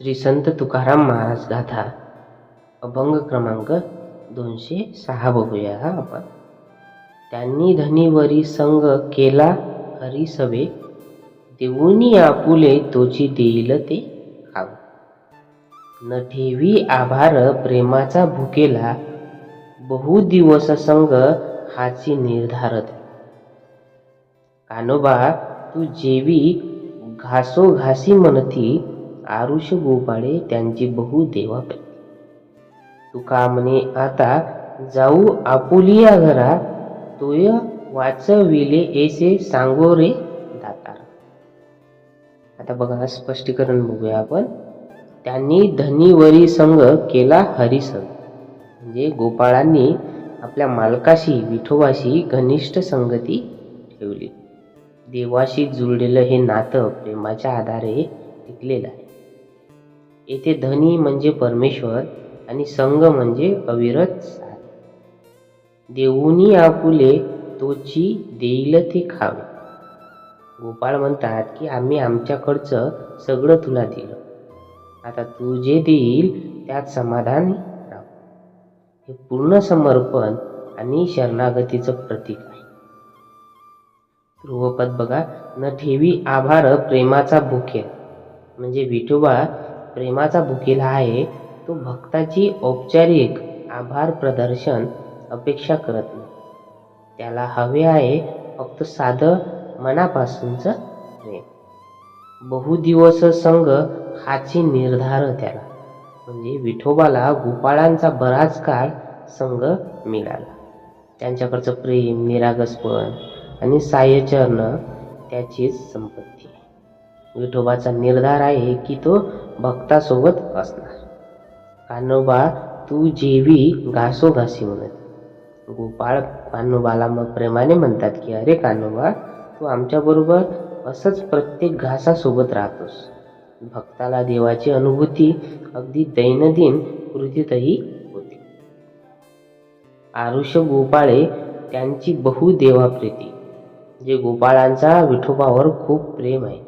श्री संत तुकाराम महाराज गाथा अभंग क्रमांक दोनशे सहा बघूया हा आपण. त्यांनी धनीवरी संग केला हरिसवे देऊनी आपुले तोची देईल ते खाव न ठेवी आभार प्रेमाचा भुकेला बहु दिवस संग हाची निर्धारत. कानोबा तू जेवी घासो घासी म्हणती आरुष गोपाळे त्यांची बहु देवा तुका म्हणे आता जाऊ आपुलिया घरा तोय वाचविले एसे सांगो रे दातार. आता बघा स्पष्टीकरण बघूया आपण. त्यांनी धनीवरी संघ केला हरिसंघ. म्हणजे गोपाळांनी आपल्या मालकाशी विठोबाशी घनिष्ठ संगती ठेवली. देवाशी जुळलेलं हे नातं प्रेमाच्या आधारे टिकलेलं आहे. येथे धनी म्हणजे परमेश्वर आणि संघ म्हणजे अविरत साथ देऊनी आपुले तोची देईल ते खावे. गोपाळ म्हणतात की आम्ही आमच्याकडचं सगळं तुला दिलं. आता तू जे देईल त्यात समाधान राह. हे पूर्ण समर्पण आणि शरणागतीचं प्रतीक आहे. ध्रुवपद बघा. न ठेवी आभार प्रेमाचा भूखे म्हणजे विठोबा प्रेमाचा भुकेला आहे. तो भक्ताची औपचारिक आभार प्रदर्शन अपेक्षा करत नाही. त्याला हवे आहे फक्त साधं मनापासूनचं प्रेम. बहुदिवस संघ हाची निर्धार त्याला. म्हणजे विठोबाला गोपाळांचा बराच काळ संघ मिळाला. त्यांच्याकडचं प्रेम निरागसपण आणि सायचरण त्याचीच संपत्ती विठोबाचा निर्धार आहे की तो भक्तासोबत असणार. कान्होबा तू जेवी घासो घासी म्हणत. गोपाळ कान्होबाला मग प्रेमाने म्हणतात की अरे कान्होबा तू आमच्याबरोबर असंच प्रत्येक घासासोबत राहतोस. भक्ताला देवाची अनुभूती अगदी दैनंदिन कृतीतही होते. आरुष गोपाळे त्यांची बहुदेवाप्रीती जे गोपाळांचा विठोबावर खूप प्रेम आहे.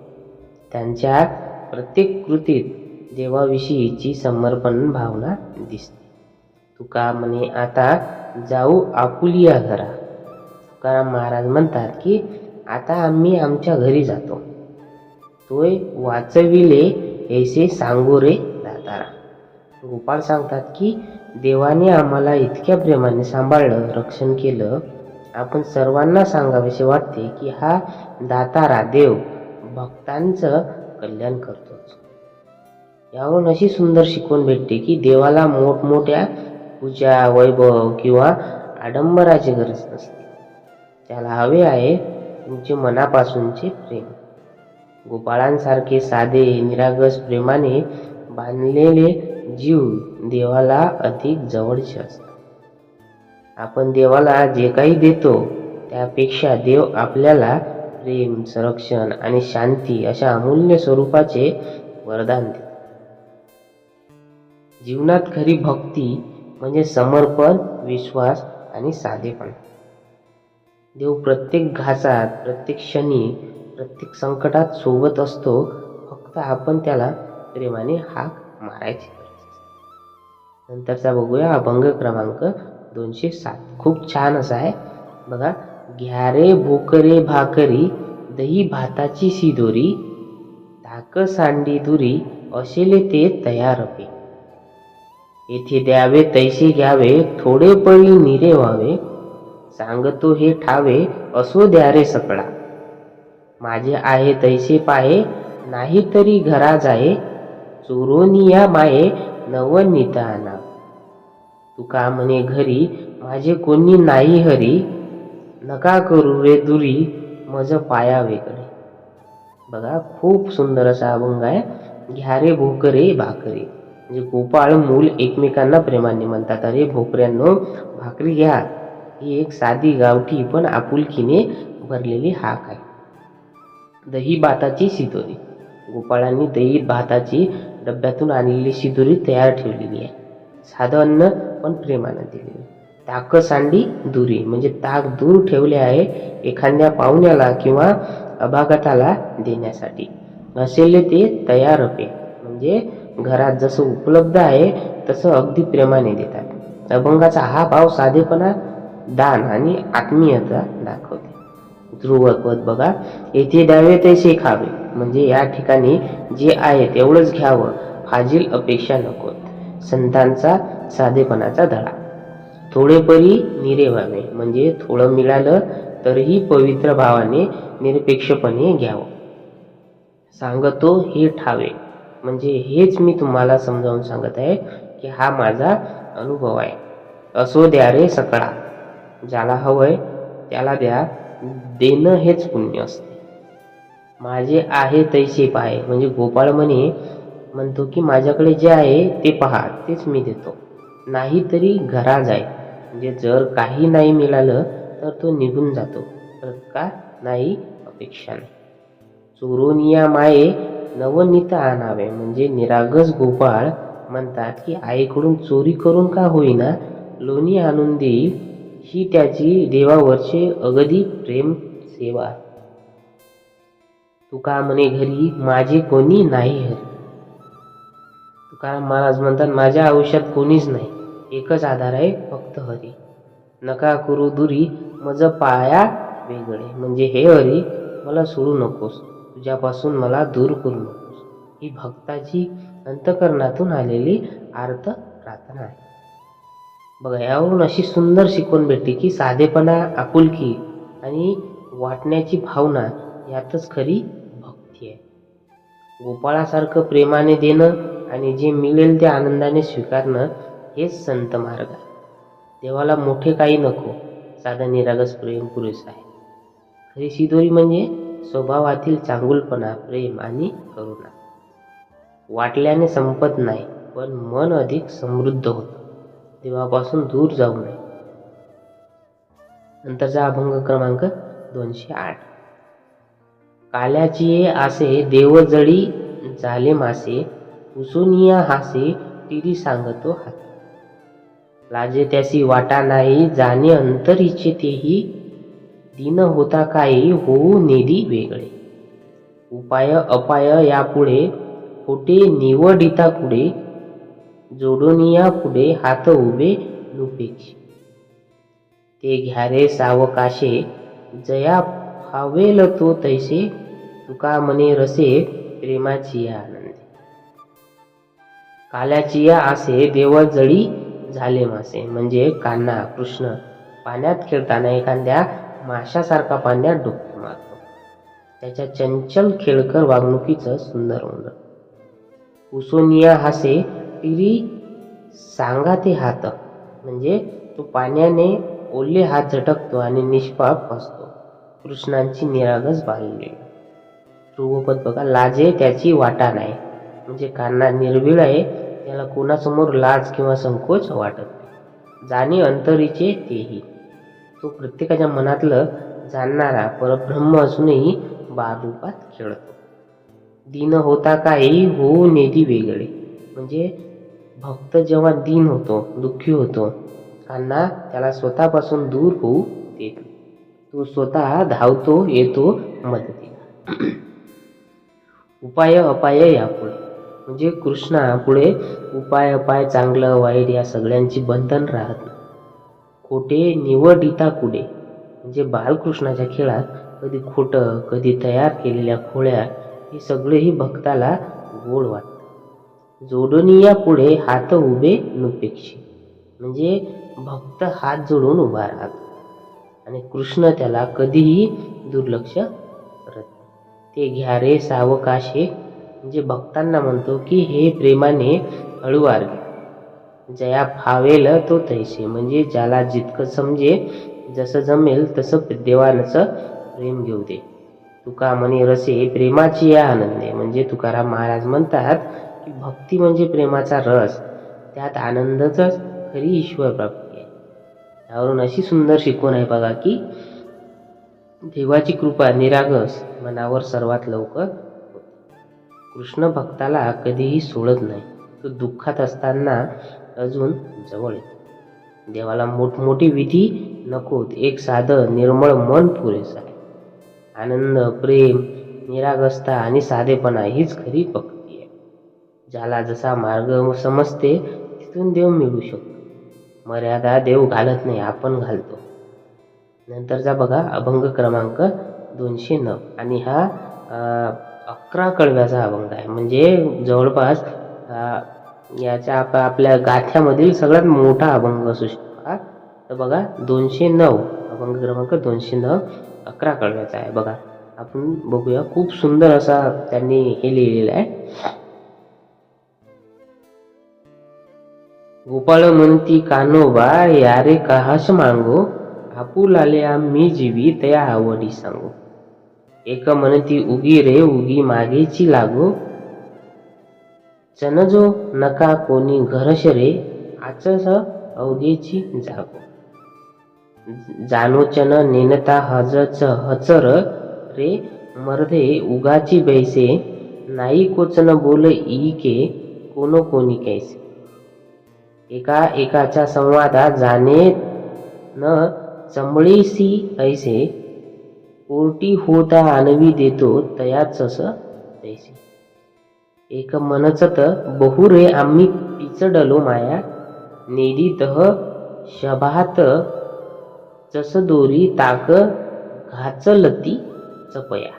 त्यांच्या प्रत्येक कृतीत देवाविषयीची समर्पण भावना दिसते. तुका म्हणे आता जाऊ आपुलिया घरा. तुकाराम महाराज म्हणतात की आता आम्ही आमच्या घरी जातो. तोय वाचविले ऐसे सांगू रे दातारा. गोपाळ सांगतात की देवाने आम्हाला इतक्या प्रेमाने सांभाळलं रक्षण केलं. आपण सर्वांना सांगावेसे वाटते की हा दातारा देव भक्तांचं कल्याण करतोच. यावरून अशी सुंदर शिकवण भेटते की देवाला मोठमोठ्या पूजा वैभव किंवा आडंबराची गरज नसते. त्याला हवे आहे तुमचे मनापासूनचे प्रेम. गोपाळांसारखे साधे निरागस प्रेमाने बांधलेले जीव देवाला अधिक जवळचे असतात. आपण देवाला जे काही देतो त्यापेक्षा देव आपल्याला प्रेम संरक्षण आणि शांती अशा अमूल्य स्वरूपाचे वरदान देतो. जीवनात खरी भक्ती म्हणजे समर्पण विश्वास आणि साधेपण. देव प्रत्येक घासात प्रत्येक क्षणी प्रत्येक संकटात सोबत असतो फक्त आपण त्याला प्रेमाने हाक मारायची नंतरचा बघूया अभंग क्रमांक दोनशे सात. खूप छान असा आहे. बघा घ्या रे भोकरे भाकरी दही भाताची शिदोरी ताक सांडी दुरी असेले ते तयार होते. येथे द्यावे तैसे घ्यावे थोडे पळी निरे व्हावे सांगतो हे ठावे असो द्या रे सकळा. माझे आहे तैसे पाहे नाही तरी घरा जाये चोरोनिया माये नवनीता आणा तुका म्हणे घरी माझे कोणी नाही हरी नका करू रे दुरी मज पाया वेगळे बघा खूप सुंदर असा अभंग आहे. घ्या रे भोकरे भाकरी. म्हणजे गोपाळ मूल एकमेकांना प्रेमाने म्हणतात. अरे भोकऱ्यांनो भाकरी घ्या. ही एक साधी गावठी पण आपुलकीने भरलेली हाक आहे. दही भाताची शिदोरी. गोपाळांनी दही भाताची डब्यातून आणलेली शिदोरी तयार ठेवलेली आहे. साधं अन्न पण प्रेमानं दिलेलं ताक सांडी दुरी म्हणजे ताक दूर ठेवले आहे एखाद्या पाहुण्याला किंवा अभागताला देण्यासाठी. नसेले ते तयार होते म्हणजे घरात जसं उपलब्ध आहे तसं अगदी प्रेमाने देतात. अभंगाचा हा भाव साधेपणा दान आणि आत्मीयता दाखवते. ध्रुवपद बघा येथे द्यावे तैसे खावे म्हणजे या ठिकाणी जे आहे तेवढंच घ्यावं फाजील अपेक्षा नको संतांचा साधेपणाचा धडा. थोडेपरी निरे व्हावे. म्हणजे थोडं मिळालं तरीही पवित्र भावाने निरपेक्षपणे घ्यावं. सांगतो हे ठावे. म्हणजे हेच मी तुम्हाला समजावून सांगत आहे की हा माझा अनुभव आहे. असो द्या रे सकळा. ज्याला हवंय त्याला द्या. देणं हेच पुण्य असते. माझे आहे तैसे पाहे म्हणजे गोपाळ म्हणे म्हणतो की माझ्याकडे जे आहे ते पहा तेच मी देतो. नाही तरी घरा जाय. म्हणजे जर काही नाही मिळालं तर तो निघून जातो. तर का नाही अपेक्षा नाही. चोरून या माये नवनीत आणावे. म्हणजे निरागस गोपाळ म्हणतात की आईकडून चोरी करून का होईना? लोणी आणून देईल ही त्याची देवावरचे अगदी प्रेम सेवा. तुका म्हणे घरी माझे कोणी नाही हरी. तुकाराम महाराज म्हणतात माझ्या आयुष्यात कोणीच नाही. एकच आधार आहे फक्त हरी. नका करू दुरी मज पाया वेगळे म्हणजे हे हरी मला सोडू नकोस. तुझ्यापासून मला दूर करू नकोस. ही भक्ताची अंतकरणातून आलेली आर्त प्रार्थना आहे. बघा यावरून अशी सुंदर शिकवण भेटते की साधेपणा आपुलकी आणि वाटण्याची भावना यातच खरी भक्ती आहे. गोपाळासारखं प्रेमाने देणं आणि जे मिळेल ते आनंदाने स्वीकारणं हेच संत मार्ग आहे देवाला मोठे काही नको साधा निरागस प्रेम पुरुष आहे. खरी शिदोरी म्हणजे स्वभावातील चांगुलपणा प्रेम आणि करुणा. वाटल्याने संपत नाही पण मन अधिक समृद्ध होतं. देवापासून दूर जाऊ नये. नंतरचा अभंग क्रमांक दोनशे आठ. काल्याची आसे देवजळी झाले मासे उसुनिया हासे तिरी सांगतो हात. लाजे त्यासी वाटा नाही जाणे अंतरीचे तेही दिन होता काही होऊ नेदी वेगळे. उपाय अपाय यापुढे खोटे निवडिता पुढे जोडोनिया पुढे हात उभे नुपेक्षे. ते घ्यारे सावकाशे जया फावेल तो तैसे तुका मने रसे प्रेमाची आनंद. काल्याची आसे देव जळी झाले मासे. म्हणजे कान्हा कृष्ण पाण्यात खेळताना एखाद्या माशासारखा पाण्यात डुबकी मारतो. त्याच्या चंचल खेळकर वागणुकीचं सुंदर होणं. उसोनिया हासे पिरी सांगा ते हात. म्हणजे तो पाण्याने ओले हात झटकतो आणि निष्पाप असतो कृष्णांची निरागस बाळली ध्रुवपद बघा लाजे त्याची वाटा नाही. म्हणजे कान्हा निर्भीळ आहे त्याला कोणासमोर लाज किंवा संकोच वाटत जाणी जाणे अंतरीचे तेही. तो प्रत्येकाच्या मनातलं जाणणारा परब्रह्म असूनही बारूपात खेळतो. दिन होता काही होऊ नेदी वेगळे. म्हणजे भक्त जेव्हा दीन होतो दुःखी होतो त्यांना त्याला स्वतःपासून दूर होऊ देत तो स्वतः धावतो येतो मदतीला. उपाय अपाय यापुढे. म्हणजे कृष्णा पुढे उपाय अपाय चांगलं वाईट या सगळ्यांची बंधन राहत खोटे निवडिता कुडे म्हणजे बालकृष्णाच्या खेळात कधी खोटं कधी तयार केलेल्या खोळ्या हे सगळेही भक्ताला गोड वाटतं. जोडणीया पुढे हात उभे नुपेक्षी. म्हणजे भक्त हात जोडून उभा राहतो. आणि कृष्ण त्याला कधीही दुर्लक्ष करत ते घ्या रे सावकाशे म्हणजे भक्तांना म्हणतो की हे प्रेमाने हळूवार घ्या जया फावेल तो तैसे म्हणजे ज्याला जितकं समजे जसं जमेल तसं देवानचं प्रेम घेऊ दे. तुका म्हणे रसे प्रेमाची या आनंदे. म्हणजे तुकाराम महाराज म्हणतात की भक्ती म्हणजे प्रेमाचा रस. त्यात आनंदच खरी ईश्वर प्राप्ती आहे. त्यावरून अशी सुंदर शिकवण आहे बघा की देवाची कृपा निरागस मनावर सर्वात लवकर कृष्ण भक्ताला कधीही सोडत नाही. तो दुःखात असताना अजून जवळ येतो. देवाला मोठमोठी विधी नकोत एक साधं निर्मळ मन पुरेसं आहे. आनंद प्रेम निरागस्ता आणि साधेपणा हीच खरी भक्ती आहे. ज्याला जसा मार्ग समजते तिथून देव मिळू शकतो. मर्यादा देव घालत नाही आपण घालतो. नंतरचा बघा अभंग क्रमांक दोनशे नऊ. आणि हा अकरा कळव्याचा अभंग आहे. म्हणजे जवळपास याच्या आप आपल्या गाथ्यामधील सगळ्यात मोठा अभंग असू शकतो. तर बघा दोनशे नऊ अभंग क्रमांक दोनशे नऊ अकरा कळव्याचा आहे. बघा आपण बघूया. खूप सुंदर असा त्यांनी हे लिहिलेलं आहे. गोपाळ म्हणती कानोबा यारे काहास मागो? लाले आम्ही जीवी तया आवडी सांगू. एक म्हणती उगी रे उगी मागेची लागो. चनजो नका कोणी घरश रे आचस अवघेची जागो. जानोचन नेनता हजच हचर रे मर्दे उगाची बैसे नाही कोचन बोल ई के कोनो कोणी कैसे. एका एकाच्या संवादात जाणे न चंबळीसी ऐसे ओरटी होता आणवी देतो तयाच तैसी. एक मनचत बहु रे आम्ही पिचडलो माया. नेदीतह शभात चस दोरी ताक घाचलती चपया.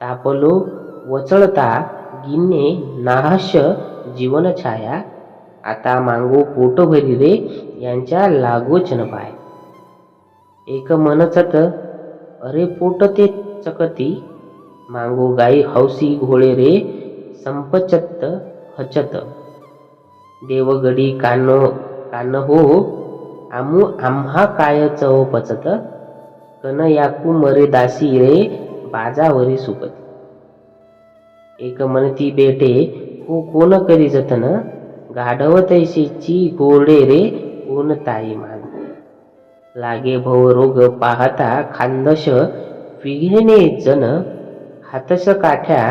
तापलो वचळता गिन्ने नाहश जीवनछाया आता मांगो पोट भरी रे यांच्या लागोचन पाय. एक मनचत अरे पोट ते चकती. मांगो गाई हौसी घोळे रे संपचत हचत. देवगडी कान कान हो आमू आम्हा काय चव पचत? कन याकू मरे दासी रे बाजावरी सुपत एक म्हणती बेटे हो कोण करी जतन? गाढव तैसेची गोडे रे कोण ताई मान लागे भव रोग पाहता खांदश विघ्ने जन हातश काठ्या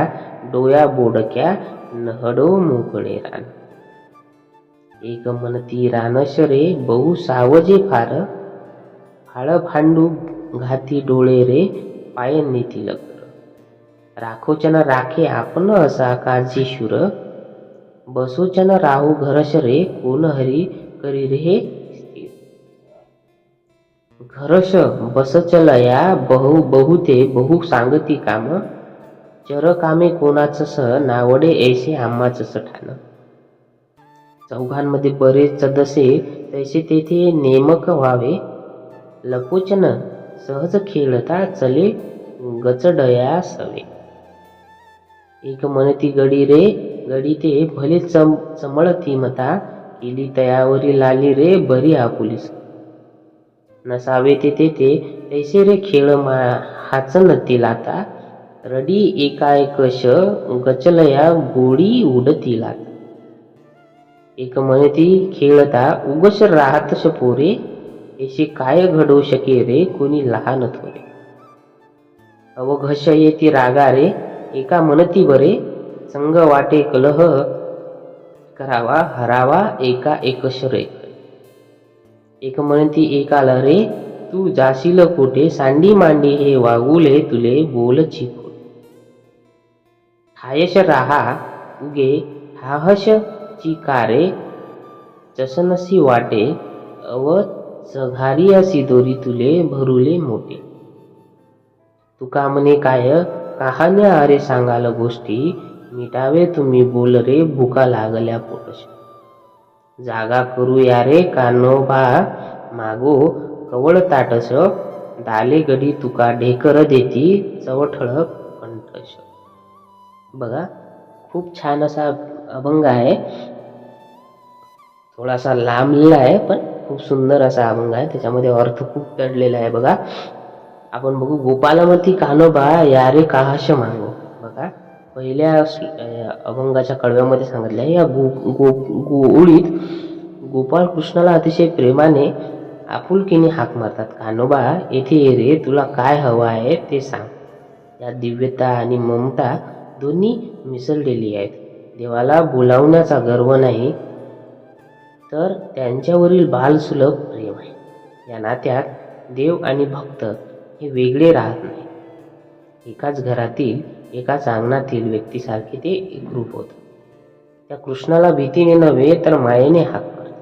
डोया बोडक्या नहडो मोकळे रान. एक मनती रानश रे बहु सावजे फार. फाळ भांडू घाती डोळे रे पाय नेती लग्न राखोचन राखे आपण असा काळजी शूर. बसोचन राहू घरश रे कोण हरी करी रे घरश बसचलया बहु बहुते बहु सांगती काम. चर कामे कोणाच स नावडे ऐसे आम्हाच ठाण चौघांमध्ये बरेच सदसे तैसे तेथे नेमक व्हावे. लपोचन सहज खेळता चले गचडया सवे. एक म्हणती गडी रे गडी ते भले चम चमळती मता केली तयावरी लाली रे बरी आपुलीस. नसावे ते. तेथे तैसे रे खेळ मा हाच तिलाता आता. रडी एकाएकश गचलया गोडी उडतीला. एक म्हणती खेळता उगश राहतश पोरे. ऐसे काय घडवू शके रे कोणी लहान थोरे अवघश येती रागा रे एका म्हणती बरे. संग वाटे कलह करावा हरावा एका एकश रे. एक म्हणती एकाला रे तू जाशील कोठे? सांडी मांडी हे वागुले तुले बोल खोटे ठायश राहा उगे हाहश चिकारे. जसनसी वाटे अव सघारी असी दोरी तुले भरुले मोठे. तुका म्हणे काय? कहाण्या अरे सांगाल गोष्टी? मिटावे तुम्ही बोल रे भुका लागल्या पोटश. जागा करू या रे कानोबा मागो कवळ ताटस दाले गडी तुका ढेकर देती चवठळ कंठस बघा खूप छान असा अभंग आहे. थोडासा लांबलेला आहे पण खूप सुंदर असा अभंग आहे. त्याच्यामध्ये अर्थ खूप दडलेला आहे बघा. आपण बघू गोपालमती कानोबा या रे काहाश मागो. पहिल्या अभंगाच्या कडव्यामध्ये सांगितलं आहे या गो गो गोळीत गोपाळ कृष्णाला अतिशय प्रेमाने आपुलकीने हाक मारतात. कानोबा येथे ये रे तुला काय हवं आहे ते सांग. या दिव्यता आणि ममता दोन्ही मिसळलेली आहेत. देवाला बोलावण्याचा गर्व नाही तर त्यांच्यावरील बालसुलभ प्रेम आहे. या नात्यात देव आणि भक्त हे वेगळे राहत नाही एकाच घरातील एकाच अंगणातील व्यक्तीसारखे ते एकरूप होत. त्या कृष्णाला भीतीने नव्हे तर मायेने हाक करते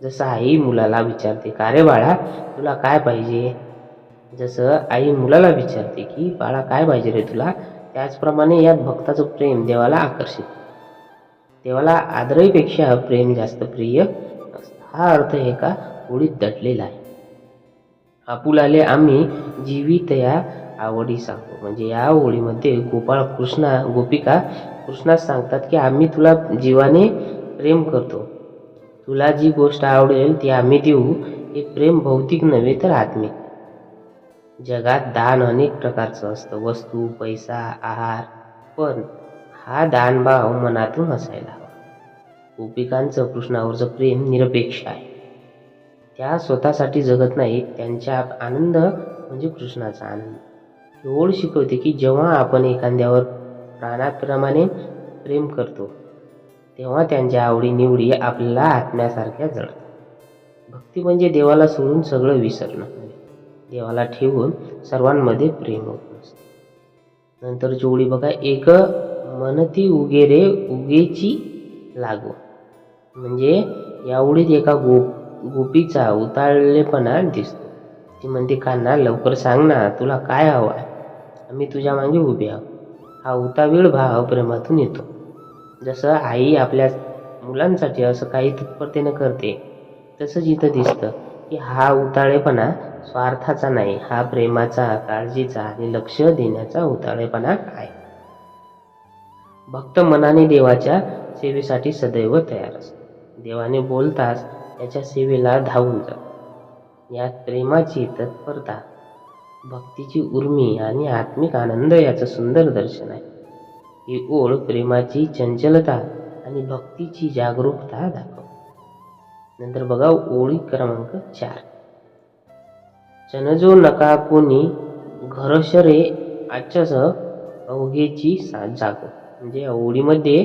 जसं आई मुलाला विचारते का रे बाळा तुला काय पाहिजे? जसं आई मुलाला विचारते की बाळा काय पाहिजे रे तुला? त्याचप्रमाणे यात भक्ताचं प्रेम देवाला आकर्षित देवाला आदरहीपेक्षा प्रेम जास्त प्रिय असतं हा अर्थ एका ओळीत दटलेला आहे. आपुलाले आम्ही जीवित या आवडी सांगतो. म्हणजे या ओळीमध्ये गोपाळ कृष्णा गोपिका कृष्णास सांगतात की आम्ही तुला जीवाने प्रेम करतो. तुला जी गोष्ट आवडेल ती आम्ही देऊ. हे प्रेम भौतिक नव्हे तर आत्मिक. जगात दान अनेक प्रकारचं असतं. वस्तू पैसा आहार. पण हा दानभाव मनातून असायला हवा. गोपिकांचं कृष्णावरचं प्रेम निरपेक्ष आहे. त्या स्वतःसाठी जगत नाहीत. त्यांच्या आनंद म्हणजे कृष्णाचा आनंद. ही शिकवते की जेव्हा आपण एखाद्यावर प्राणाप्रमाणे प्रेम करतो तेव्हा त्यांच्या आवडीनिवडी आपल्याला आत्म्यासारख्या जळतात भक्ती म्हणजे देवाला सोडून सगळं विसरणं. देवाला ठेवून सर्वांमध्ये प्रेम होत नसते. नंतर जोडी बघा एक मनती उगे रे उगेची लागो. म्हणजे या ओळीत एका गोप गोपीचा उतारलेपणा दिसतो. ती म्हणते कान्हा लवकर सांग ना तुला काय हवं आहे आम्ही तुझ्या मागे उभे आहोत. हा उतावीळ भाव प्रेमातून येतो. जसं आई आपल्या मुलांसाठी असं काही तत्परतेनं करते तसंच इथं दिसतं की हा उताळेपणा स्वार्थाचा नाही हा प्रेमाचा काळजीचा आणि लक्ष देण्याचा उताळेपणा आहे. भक्त मनाने देवाच्या सेवेसाठी सदैव तयार असतो. देवाने बोलताच त्याच्या सेवेला धावून जातो. यात प्रेमाची तत्परता भक्तीची उर्मी आणि आत्मिक आनंद याचं सुंदर दर्शन आहे. ही ओळ प्रेमाची चंचलता आणि भक्तीची जागरूकता दाखव. नंतर बघा ओळी क्रमांक चार. चनजो नका कोणी घरशरे आचस अवघेची सा जागो. म्हणजे ओळीमध्ये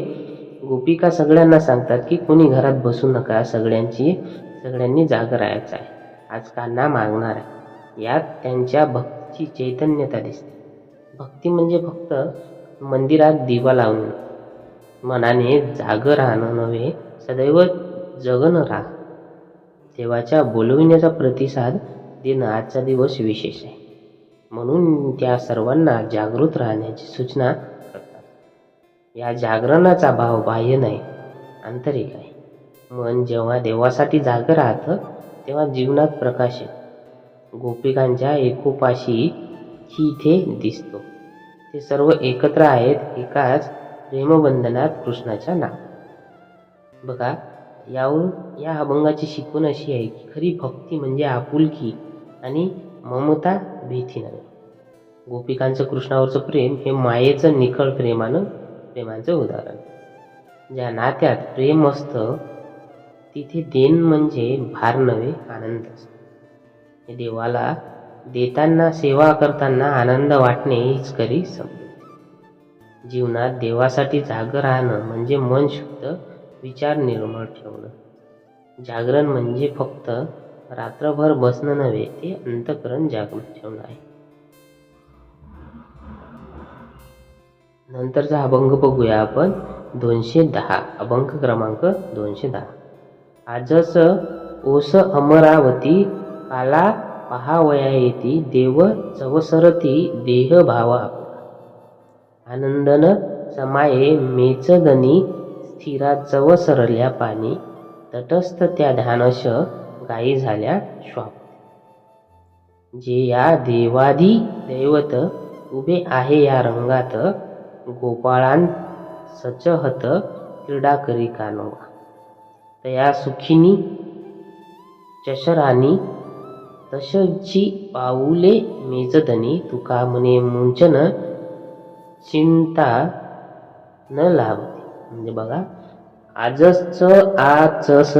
गोपिका सगळ्यांना सांगतात की कोणी घरात बसू नका सगळ्यांची सगळ्यांनी जाग राहायचं आहे. आज कान्हा मागणार आहे. यात त्यांच्या भक्तीची चैतन्यता दिसते. भक्ती म्हणजे फक्त मंदिरात दिवा लावणं. मनाने जाग राहणं नव्हे सदैव जगन राहा देवाच्या बोलविण्याचा प्रतिसाद देणं आजचा दिवस विशेष आहे. म्हणून त्या सर्वांना जागृत राहण्याची सूचना करतात. या जागरणाचा भाव बाह्य नाही आंतरिक आहे. मन जेव्हा देवासाठी जाग राहतं तेव्हा जीवनात प्रकाश येतो. गोपिकांच्या एकोपाशी ही इथे दिसतो. ते सर्व एकत्र आहेत एकाच प्रेमबंधनात कृष्णाच्या नाव. बघा यावरून या अभंगाची शिकवण अशी आहे की खरी भक्ती म्हणजे आपुलकी आणि ममता भीती नव्हे. गोपिकांचं कृष्णावरचं प्रेम हे मायेचं निखळ प्रेमानं प्रेमाचं उदाहरण. ज्या नात्यात प्रेम असतं तिथे देण म्हणजे भार नव्हे आनंद असतो. देवाला देताना सेवा करताना आनंद वाटणे हीच खरी समजूत जीवनात देवासाठी जाग राहणं म्हणजे मन शुद्ध विचार निर्मळ ठेवणं. जागरण म्हणजे फक्त रात्रभर बसणं नव्हे ते अंतकरण जागृत ठेवणं आहे. नंतरचा अभंग बघूया आपण. दोनशे दहा अभंग क्रमांक दोनशे दहा. आजच ओस अमरावती काला पहावया येती देव चवसरती देह भावा आनंदन समाये मेचदनी स्थिरा चवसरल्या पाणी तटस्थ त्या ध्यानश गायी झाल्या श्वाप. जे या देवादी दैवत उभे आहे या रंगात गोपाळान सचहत क्रीडा करी कानोवा. तया सुखिनी चशरानी तशची पाऊले मेजधनी तुका म्हणे मुंचन चिंता न लाभते म्हणजे बघा आजच आजस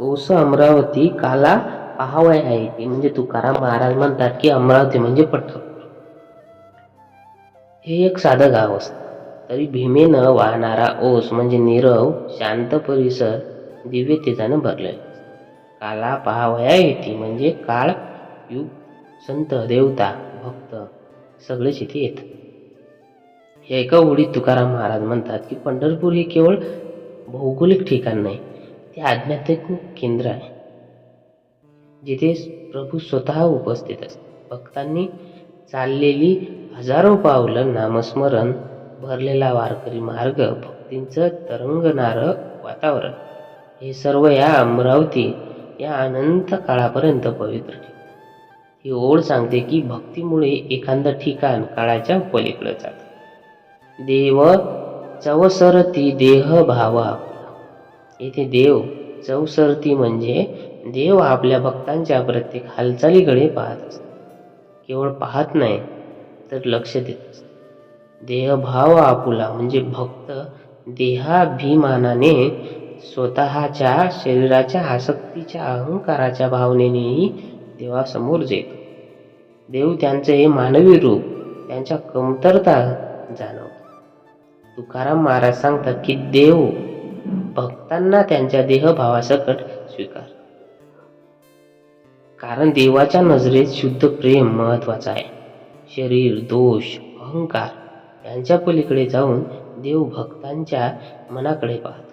ओस अमरावती काला पहावय आहे. ती म्हणजे तुकाराम महाराज म्हणतात की अमरावती म्हणजे पंढरपूर हे एक साधं गाव असतं. तरी भीमेनं वाहणारा ओस म्हणजे नीरव शांत परिसर दिव्यतेजानं भरलेला. काला पहावया येते म्हणजे काळ युग संत देवता भक्त सगळेच इथे येतात हे एका ओळीत तुकाराम महाराज म्हणतात की पंढरपूर हे केवळ भौगोलिक ठिकाण नाही ते आध्यात्मिक केंद्र आहे. जिथे प्रभू स्वतः उपस्थित असतात. भक्तांनी चाललेली हजारो पावलं नामस्मरण भरलेला वारकरी मार्ग भक्तींचं तरंगणारं वातावरण हे सर्व या अमरावती या अनंत काळापर्यंत पवित्र ठेव. ही ओढ सांगते की भक्तीमुळे एखादं ठिकाण काळाच्या पलीकडे जातं. देव चवसरती देह भाव येथे देव चौसरती म्हणजे देव आपल्या भक्तांच्या प्रत्येक हालचालीकडे पाहत असतो. केवळ पाहत नाही तर लक्ष देत असतो. देहभाव आपुला म्हणजे भक्त देहाभिमानाने स्वतःच्या शरीराच्या आसक्तीच्या अहंकाराच्या भावनेनेही देवासमोर जेतो देव त्यांचे हे मानवी रूप त्यांच्या कमतरता जाणवतो. तुकाराम महाराज सांगतात की देव भक्तांना त्यांच्या देहभावासकट स्वीकार. कारण देवाच्या नजरेत शुद्ध प्रेम महत्वाचं आहे. शरीर दोष अहंकार यांच्या पलीकडे जाऊन देव भक्तांच्या मनाकडे पाहतो.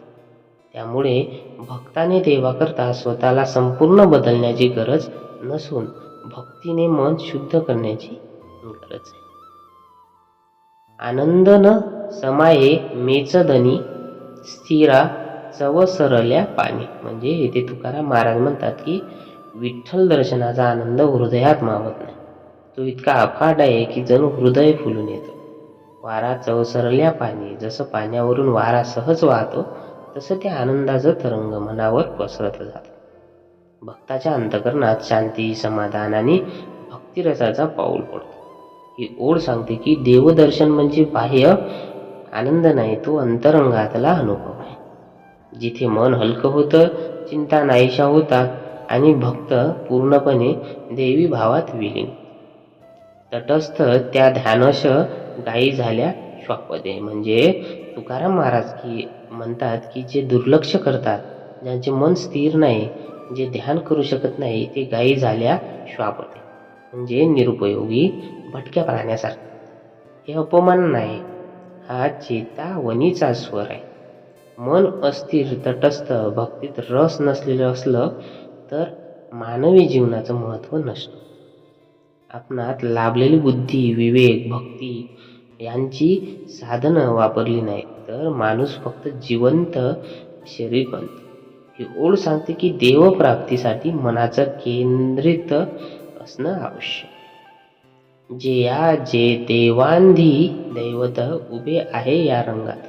त्यामुळे भक्ताने देवाकरता स्वतःला संपूर्ण बदलण्याची गरज नसून भक्तीने मन शुद्ध करण्याची गरज आहे. आनंद न समाये मेचदनी स्थिरा चवसरल्या पाणी. म्हणजे येथे तुकाराम महाराज म्हणतात की विठ्ठल दर्शनाचा आनंद हृदयात मावत नाही. तो इतका अफाट आहे की जणू हृदय फुलून येतो. वारा चवसरल्या पाणी. जसं पाण्यावरून वारा सहज वाहतो तसं त्या आनंदाचं तरंग मनावर पसरत जातं. भक्ताच्या अंतकरणात शांती समाधान आणि भक्तिरसाचा पाऊल पडतो. ही ओढ सांगते की देवदर्शन म्हणजे बाह्य आनंद नाही तो अंतरंगातला अनुभव आहे. जिथे मन हलकं होतं चिंता नाहीशा होतात आणि भक्त पूर्णपणे देवी भावात विलीन तटस्थ त्या ध्यानश गायी झाल्या श्वापदे म्हणजे तुकाराम महाराज की म्हणतात की जे दुर्लक्ष करतात ज्यांचे मन स्थिर नाही जे ध्यान करू शकत नाही ते गायी झाल्या श्वापदे म्हणजे निरुपयोगी भटक्या प्राण्यासारखे हे अपमान नाही. हा चेतावनीचा स्वर आहे. मन अस्थिर तटस्थ भक्तीत रस नसलेलं असलं तर मानवी जीवनाचं महत्त्व नसतं. आपणात लाभलेली बुद्धी विवेक भक्ती यांची साधनं वापरली नाही तर माणूस फक्त जिवंत शरीर बनतो ही ओळ सांगते की देवप्राप्तीसाठी मनाचं केंद्रित असणं आवश्यक. जे या जे देवांधी दैवत उभे आहे या रंगात.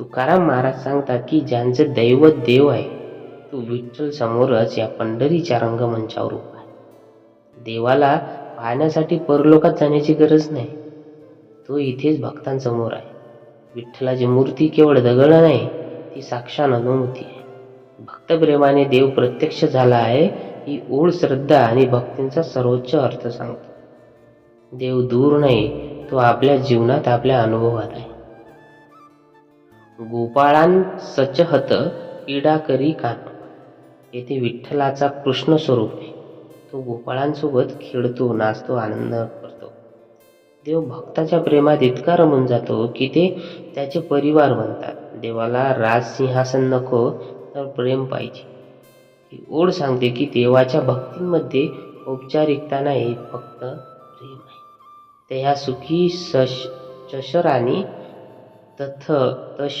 तुकाराम महाराज सांगतात की ज्यांचं दैवत देव आहे तो विठ्ठल समोरच या पंढरीच्या रंगमंचावर उभा आहे. देवाला पाहण्यासाठी परलोकात जाण्याची गरज नाही. तो इथेच भक्तांसमोर आहे. विठ्ठलाची मूर्ती केवळ दगड नाही ती साक्षात अनुभूती आहे. भक्तप्रेमाने देव प्रत्यक्ष झाला आहे ही ओढ श्रद्धा आणि भक्तींचा सर्वोच्च अर्थ सांगतो. देव दूर नाही तो आपल्या जीवनात आपल्या अनुभवात आहे. गोपाळान सचहत पीडा करी कान. येथे विठ्ठलाचा कृष्ण स्वरूप आहे. तो गोपाळांसोबत खेळतो नाचतो आनंद देव भक्ताच्या प्रेमात इतका रमून जातो की ते त्याचे परिवार बनतात देवाला राजसिंहासन नको तर प्रेम पाहिजे. ही ओढ सांगते की देवाच्या भक्तींमध्ये औपचारिकता नाही फक्त प्रेम आहे. ते ह्या सुखी सश चशरानी तथ तश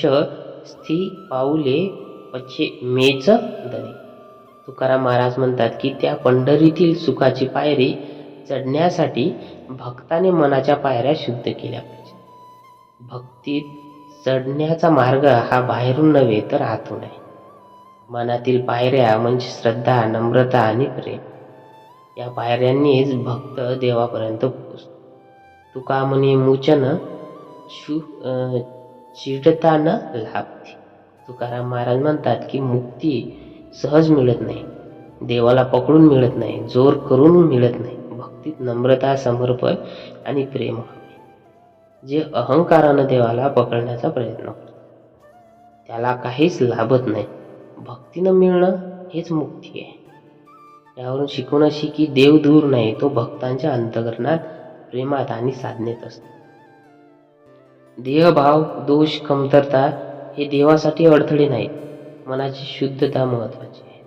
स्थि पाऊले पचे मेच दरे तुकाराम महाराज म्हणतात की त्या पंढरीतील सुखाची पायरी चढण्यासाठी भक्ताने मनाच्या पायऱ्या शुद्ध केल्या पाहिजे भक्तीत चढण्याचा मार्ग हा बाहेरून नव्हे तर आतून आहे. मनातील पायऱ्या म्हणजे श्रद्धा नम्रता आणि प्रेम. या पायऱ्यांनीच भक्त देवापर्यंत पोहोचतो. तुका म्हणे मुचन शु चिडताना लाभते. तुकाराम महाराज म्हणतात की मुक्ती सहज मिळत नाही. देवाला पकडून मिळत नाही जोर करून मिळत नाही. भक्तीत नम्रता समर्पण आणि प्रेम जे अहंकारानं देवाला पकडण्याचा प्रयत्न करतो त्याला काहीच लाभत नाही. भक्तीनं मिळणं हेच मुक्ती आहे. यावरून शिकून अशी की देव दूर नाही तो भक्तांच्या अंतकरणात प्रेमात आणि साधनेत असतो. देहभाव दोष कमतरता हे देवासाठी अडथळे नाहीत. मनाची शुद्धता महत्त्वाची आहे.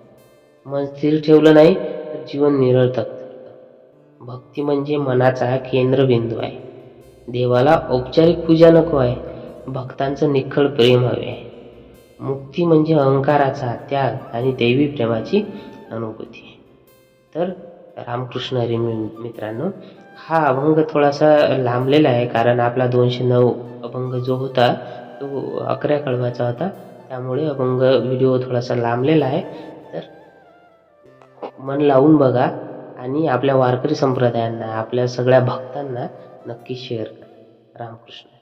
मन स्थिर ठेवलं नाही तर जीवन निरर्थक. भक्ती म्हणजे मनाचा केंद्रबिंदू आहे. देवाला औपचारिक पूजा नको आहे. भक्तांचं निखळ प्रेम हवे आहे. मुक्ती म्हणजे अहंकाराचा त्याग आणि दैवी प्रेमाची अनुभूती तर रामकृष्ण हरी मित्रांनो हा अभंग थोडासा लांबलेला आहे कारण आपला दोनशे नऊ अभंग जो होता तो अकरा कळवाचा होता. त्यामुळे अभंग व्हिडिओ थोडासा लांबलेला आहे. तर मन लावून बघा. आणि आपल्या वारकरी संप्रदायांना आपल्या सगळ्या भक्तांना नक्की शेअर करा. रामकृष्ण.